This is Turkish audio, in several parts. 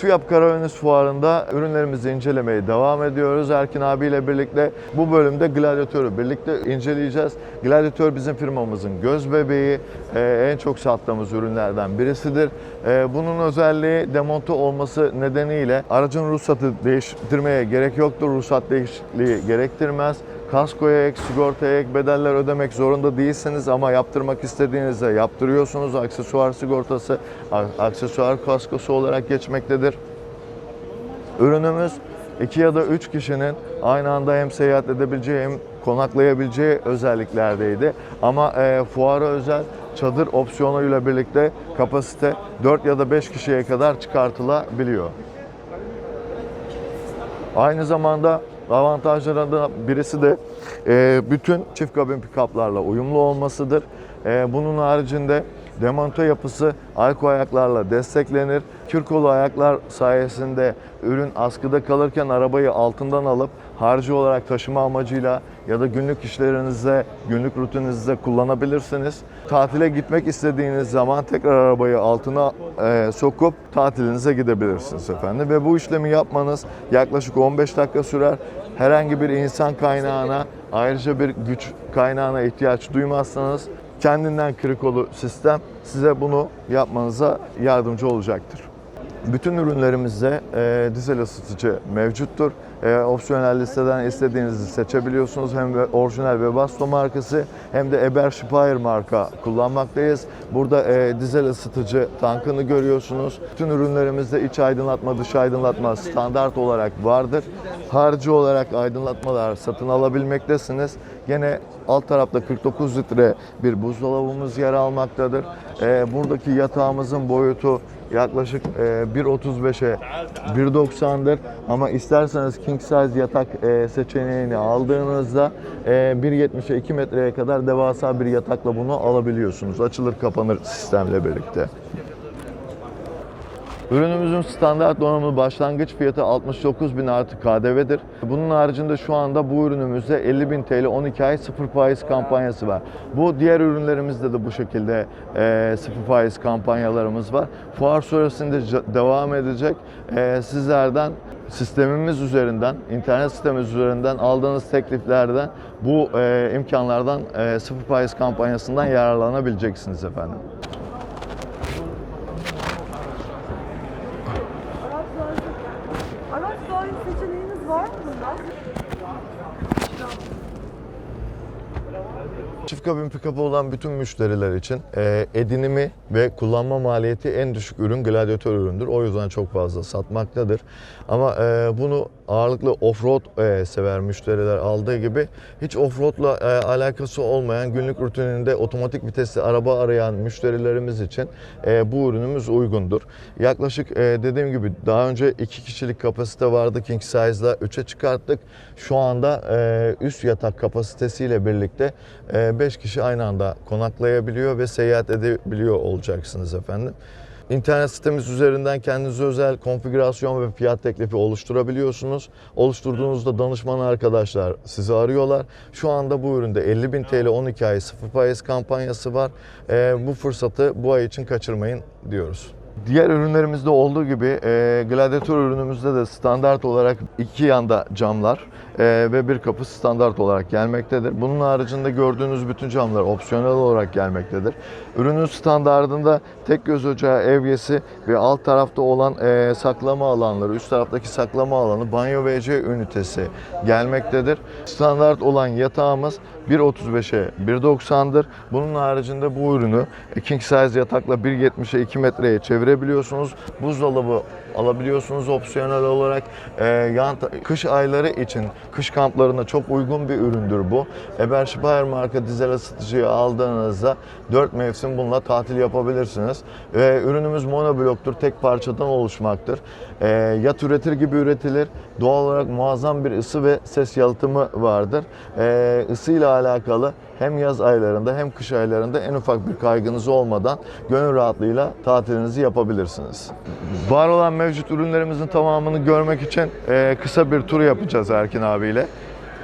TÜYAP Karadeniz Fuarı'nda ürünlerimizi incelemeye devam ediyoruz. Erkin abiyle birlikte bu bölümde gladyatörü birlikte inceleyeceğiz. Gladyatör bizim firmamızın göz bebeği, e, en çok sattığımız ürünlerden birisidir. E, Bunun özelliği demonte olması nedeniyle aracın ruhsatı değiştirmeye gerek yoktur. Ruhsat değişikliği gerektirmez. Kaskoya ek, sigortaya ek bedeller ödemek zorunda değilsiniz ama yaptırmak istediğinizde yaptırıyorsunuz. Aksesuar sigortası, aksesuar kaskosu olarak geçmektedir. Ürünümüz 2 ya da 3 kişinin aynı anda hem seyahat edebileceği hem konaklayabileceği özelliklerdeydi. Ama e, fuara özel çadır opsiyonuyla birlikte kapasite 4 ya da 5 kişiye kadar çıkartılabiliyor. Aynı zamanda avantajlarından birisi de e, bütün çift kabin pikaplarla uyumlu olmasıdır. E, bunun haricinde demonte yapısı arka ayaklarla desteklenir. Kürkolu ayaklar sayesinde ürün askıda kalırken arabayı altından alıp harcı olarak taşıma amacıyla ya da günlük işlerinizde, günlük rutininizde kullanabilirsiniz. Tatile gitmek istediğiniz zaman tekrar arabayı altına e, sokup tatilinize gidebilirsiniz efendim. Ve bu işlemi yapmanız yaklaşık 15 dakika sürer. Herhangi bir insan kaynağına, ayrıca bir güç kaynağına ihtiyaç duymazsanız kendinden kırık olu sistem size bunu yapmanıza yardımcı olacaktır. Bütün ürünlerimizde e, dizel ısıtıcı mevcuttur. E, opsiyonel listeden istediğinizi seçebiliyorsunuz. Hem orijinal Webasto markası hem de Eber Spire marka kullanmaktayız. Burada e, dizel ısıtıcı tankını görüyorsunuz. Bütün ürünlerimizde iç aydınlatma, dış aydınlatma standart olarak vardır. Harici olarak aydınlatmalar satın alabilmektesiniz. Gene alt tarafta 49 litre bir buzdolabımız yer almaktadır. E, buradaki yatağımızın boyutu yaklaşık e, 1.35'e 1.90'dır ama isterseniz king size yatak e, seçeneğini aldığınızda e, 1.70'e 2 metreye kadar devasa bir yatakla bunu alabiliyorsunuz. Açılır kapanır sistemle birlikte. Ürünümüzün standart donanımlı başlangıç fiyatı 69.000 artı KDV'dir. Bunun haricinde şu anda bu ürünümüzde 50.000 TL 12 ay sıfır faiz kampanyası var. Bu diğer ürünlerimizde de bu şekilde e, sıfır faiz kampanyalarımız var. Fuar süresinde devam edecek. E, sizlerden sistemimiz üzerinden, internet sistemimiz üzerinden aldığınız tekliflerden bu e, imkanlardan e, sıfır faiz kampanyasından yararlanabileceksiniz efendim. Çift kabin pick olan bütün müşteriler için e, edinimi ve kullanma maliyeti en düşük ürün gladyatör üründür. O yüzden çok fazla satmaktadır. Ama e, bunu ağırlıklı offroad e, sever müşteriler aldığı gibi hiç offroadla e, alakası olmayan günlük rutininde otomatik vitesli araba arayan müşterilerimiz için e, bu ürünümüz uygundur. Yaklaşık e, dediğim gibi daha önce iki kişilik kapasite vardı King Size'la 3'e çıkarttık. Şu anda e, üst yatak kapasitesiyle birlikte 5 kişi aynı anda konaklayabiliyor ve seyahat edebiliyor olacaksınız efendim. İnternet sitemiz üzerinden kendinize özel konfigürasyon ve fiyat teklifi oluşturabiliyorsunuz. Oluşturduğunuzda danışman arkadaşlar sizi arıyorlar. Şu anda bu üründe 50.000 TL 12 ay sıfır faiz kampanyası var. Ee, bu fırsatı bu ay için kaçırmayın diyoruz. Diğer ürünlerimizde olduğu gibi e, Gladiator ürünümüzde de standart olarak iki yanda camlar e, ve bir kapı standart olarak gelmektedir. Bunun haricinde gördüğünüz bütün camlar opsiyonel olarak gelmektedir. Ürünün standartında tek göz ocağı evyesi ve alt tarafta olan e, saklama alanları, üst taraftaki saklama alanı, banyo WC ünitesi gelmektedir. Standart olan yatağımız 1.35'e 1.90'dır. Bunun haricinde bu ürünü king size yatakla 1.70'e 2 metreye çevirebiliyorsunuz. Buzdolabı alabiliyorsunuz opsiyonel olarak. Ee, yan kış ayları için kış kamplarına çok uygun bir üründür bu. Eber Spire marka dizel ısıtıcıyı aldığınızda 4 mevsim bununla tatil yapabilirsiniz. Ve ürünümüz monobloktur, tek parçadan oluşmaktır. Ee, yat üretir gibi üretilir. Doğal olarak muazzam bir ısı ve ses yalıtımı vardır. Ee, ısıyla alakalı hem yaz aylarında hem kış aylarında en ufak bir kaygınız olmadan gönül rahatlığıyla tatilinizi yapabilirsiniz. Var olan mevcut ürünlerimizin tamamını görmek için e, kısa bir tur yapacağız Erkin abiyle.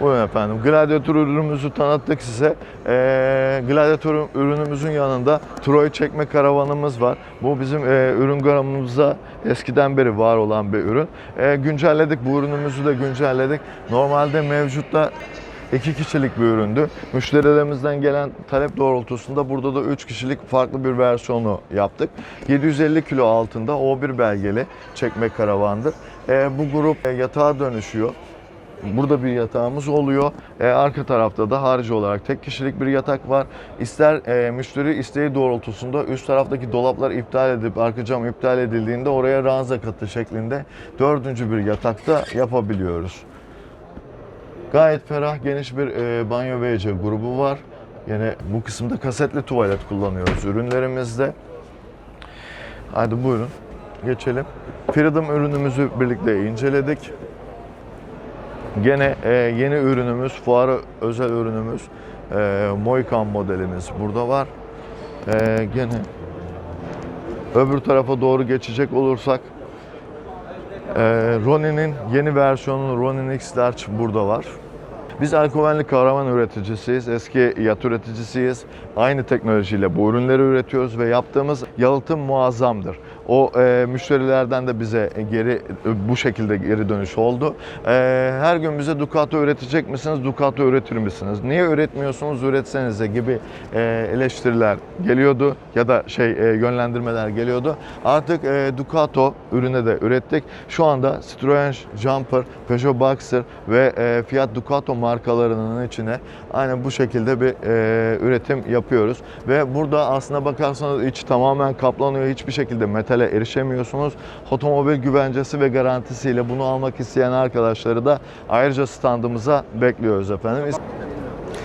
Buyurun efendim. Gladyatör ürünümüzü tanıttık size. Ee, gladyatör ürünümüzün yanında Troy çekme karavanımız var. Bu bizim e, ürün gramımızda eskiden beri var olan bir ürün. E, güncelledik. Bu ürünümüzü de güncelledik. Normalde mevcutta iki kişilik bir üründü. Müşterilerimizden gelen talep doğrultusunda burada da 3 kişilik farklı bir versiyonu yaptık. 750 kilo altında O1 belgeli çekme karavandır. E, bu grup e, yatağa dönüşüyor. Burada bir yatağımız oluyor. E, arka tarafta da harici olarak tek kişilik bir yatak var. İster e, müşteri isteği doğrultusunda üst taraftaki dolaplar iptal edip arka cam iptal edildiğinde oraya ranza katı şeklinde dördüncü bir yatakta yapabiliyoruz. Gayet ferah, geniş bir e, banyo WC grubu var. Yine bu kısımda kasetli tuvalet kullanıyoruz ürünlerimizde. Hadi buyurun geçelim. Freedom ürünümüzü birlikte inceledik. Gene e, yeni ürünümüz, fuara özel ürünümüz e, Moikan modelimiz burada var. E, gene öbür tarafa doğru geçecek olursak e, Ronin'in yeni versiyonu Ronin X Large burada var. Biz Alkovenli kahraman üreticisiyiz. Eski yat üreticisiyiz. Aynı teknolojiyle bu ürünleri üretiyoruz ve yaptığımız yalıtım muazzamdır. O e, müşterilerden de bize geri e, bu şekilde geri dönüş oldu. E, her gün bize Ducato üretecek misiniz? Ducato üretir misiniz? Niye üretmiyorsunuz? Üretsenize gibi e, eleştiriler geliyordu ya da şey e, yönlendirmeler geliyordu. Artık e, Ducato ürüne de ürettik. Şu anda Citroen Jumper, Peugeot Boxer ve e, Fiat Ducato markalarının içine aynen bu şekilde bir e, üretim yapıyoruz. Ve burada aslına bakarsanız iç tamamen kaplanıyor. Hiçbir şekilde metale erişemiyorsunuz. Otomobil güvencesi ve garantisiyle bunu almak isteyen arkadaşları da ayrıca standımıza bekliyoruz efendim.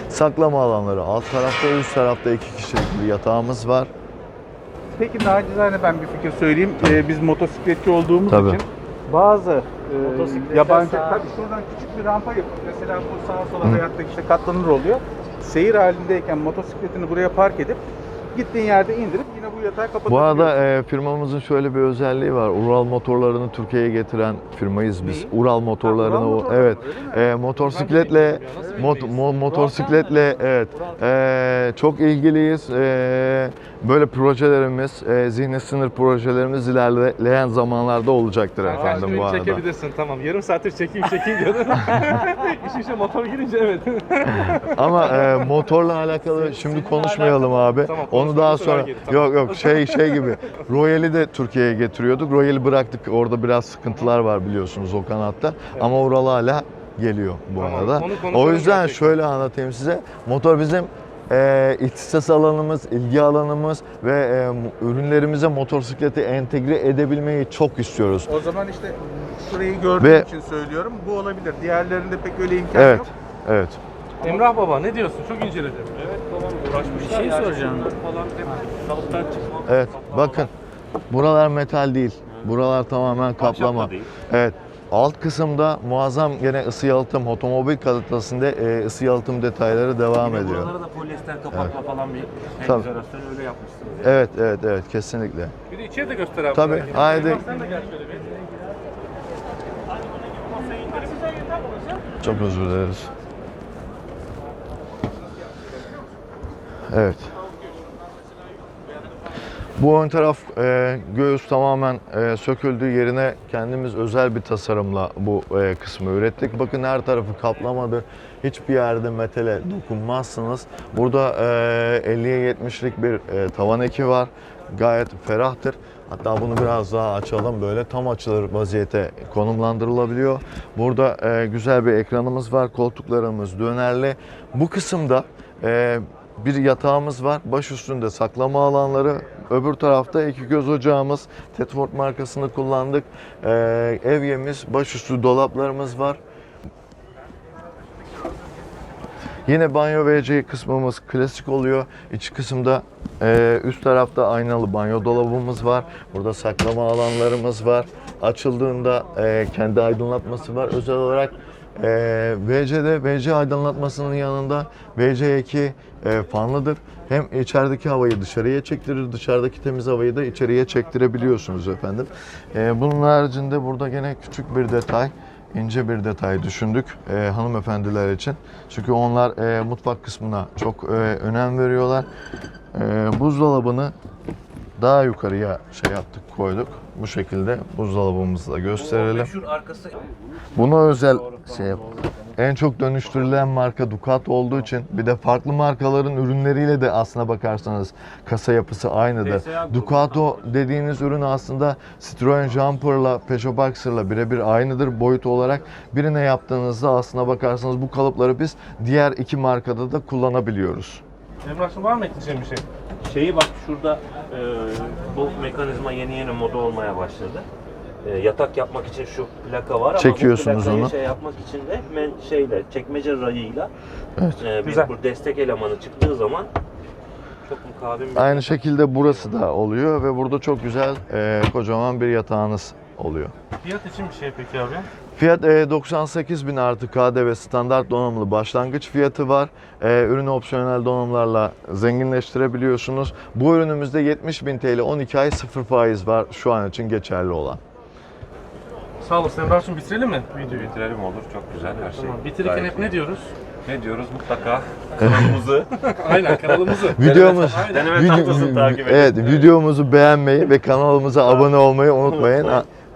Saklama alanları alt tarafta, üst tarafta iki kişilik bir yatağımız var. Peki nacizane ben bir fikir söyleyeyim. Ee, biz motosikletçi olduğumuz Tabii. için bazı e, yabancı sağ- tabii şuradan küçük bir rampa yapıp mesela bu sağa sola veyahut da işte katlanır oluyor. Seyir halindeyken motosikletini buraya park edip gittiğin yerde indirip yine bu yatağı Bu kapatabiliyorsun. arada e, firmamızın şöyle bir özelliği var. Ural motorlarını Türkiye'ye getiren firmayız biz. Neyi? Ural motorlarını Ha, Ural o- motorları, evet. E, motosikletle mot, mo- motosikletle evet. E, çok ilgiliyiz. E, böyle projelerimiz, e, zihni sınır projelerimiz ilerleyen zamanlarda olacaktır efendim bu arada. çekebilirsin tamam. Yarım saattir çekeyim çekeyim diyordun. İş işe motor girince evet. Ama e, motorla alakalı şimdi konuşmayalım abi. Tamam, Onu daha sonra tamam. yok yok şey şey gibi. Royal'i de Türkiye'ye getiriyorduk. Royal'i bıraktık. Orada biraz sıkıntılar var biliyorsunuz o kanatta. Ama Ural hala geliyor bu Tamam, arada. O yüzden gerçekten. şöyle anlatayım size. Motor bizim e, ihtisas alanımız, ilgi alanımız ve e, ürünlerimize motosikleti entegre edebilmeyi çok istiyoruz. O zaman işte şurayı gördüğüm Ve- için söylüyorum. Bu olabilir. Diğerlerinde pek öyle imkan Evet. yok. Evet. Emrah baba ne diyorsun? Çok inceledim. Evet uğraşmışlar. Bir şey soracağım. Falan hep kalıptan çıkma. Evet. kaplama Bakın. Buralar metal değil. Buralar tamamen kaplama. Değil. Evet. Alt kısımda muazzam gene ısı yalıtım, otomobil kalitasında e, ısı yalıtım detayları devam Yine ediyor. Buralara da polyester kapakla falan bir Tabii. entegrasyon öyle yapmışsınız. yani. Evet, evet, evet, kesinlikle. Bir de içeri de göster abi. Tabii, haydi. Bak Sen de gel şöyle bir. Çok özür dileriz. Evet. Bu ön taraf e, göğüs tamamen e, söküldüğü yerine kendimiz özel bir tasarımla bu e, kısmı ürettik. Bakın her tarafı kaplamadır. Hiçbir yerde metale dokunmazsınız. Burada e, 50'ye 70'lik bir e, tavan eki var. Gayet ferahtır. Hatta bunu biraz daha açalım böyle tam açılır vaziyete konumlandırılabiliyor. Burada e, güzel bir ekranımız var. Koltuklarımız dönerli. Bu kısımda e, bir yatağımız var. Baş üstünde saklama alanları. Öbür tarafta iki göz ocağımız. Tedford markasını kullandık. E, evyemiz, başüstü dolaplarımız var. Yine banyo WC kısmımız klasik oluyor. İç kısımda e, üst tarafta aynalı banyo dolabımız var. Burada saklama alanlarımız var. Açıldığında e, kendi aydınlatması var. Özel olarak e, WC'de WC aydınlatmasının yanında WC2 e, fanlıdır. Hem içerideki havayı dışarıya çektirir, dışarıdaki temiz havayı da içeriye çektirebiliyorsunuz efendim. E, bunun haricinde burada gene küçük bir detay. ince bir detay düşündük e, hanımefendiler için. Çünkü onlar e, mutfak kısmına çok e, önem veriyorlar. E, buzdolabını daha yukarıya şey yaptık koyduk. Bu şekilde buzdolabımızı da gösterelim. Buna özel şey yap- en çok dönüştürülen marka Ducato olduğu için bir de farklı markaların ürünleriyle de aslına bakarsanız kasa yapısı aynıdır. Ducato dediğiniz ürün aslında Citroen Jumper'la Peugeot Boxer'la birebir aynıdır boyut olarak. Birine yaptığınızda aslına bakarsanız bu kalıpları biz diğer iki markada da kullanabiliyoruz. Emrah'cığım var mı ekleyeceğim bir şey? Şeyi bak şurada e, bu mekanizma yeni yeni moda olmaya başladı. E, yatak yapmak için şu plaka var ama Çekiyorsunuz bu plakayı onu. şey yapmak için de men, şeyle çekmece rayıyla Evet. e, bir Güzel. bu destek elemanı çıktığı zaman çok. Aynı şekilde burası da oluyor ve burada çok güzel e, kocaman bir yatağınız oluyor. Fiyat için bir şey peki abi? Fiyat e, 98 bin artı KDV standart donanımlı başlangıç fiyatı var. E, ürünü opsiyonel donanımlarla zenginleştirebiliyorsunuz. Bu ürünümüzde 70 bin TL 12 ay sıfır faiz var şu an için geçerli olan. Sağ olasın Emrah'cığım bitirelim mi? Video bitirelim olur. Çok güzel her şey. Tamam. Bitirirken Gayet hep ne diyoruz? iyi. ne diyoruz? Mutlaka kanalımızı Aynen kanalımızı. Videomuz deneme video- tahtasını takip edin. Evet, videomuzu beğenmeyi ve kanalımıza abone olmayı unutmayın.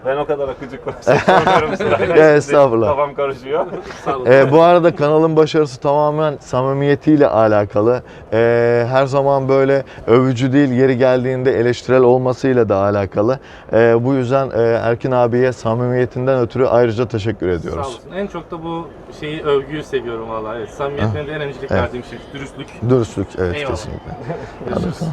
Ben o kadar akıcı konuşuyorum estağfurullah. Kafam karışıyor. Sağ olun. E, bu arada kanalın başarısı tamamen samimiyetiyle alakalı. E, her zaman böyle övücü değil, yeri geldiğinde eleştirel olmasıyla da alakalı. E, bu yüzden e, Erkin abiye samimiyetinden ötürü ayrıca teşekkür Sağ ediyoruz. olasın. En çok da bu şeyi övgüyü seviyorum vallahi. Evet, samimiyetine de en öncelik Evet. verdiğim şey dürüstlük. Dürüstlük, evet Eyvallah. kesinlikle. Hadi bakalım.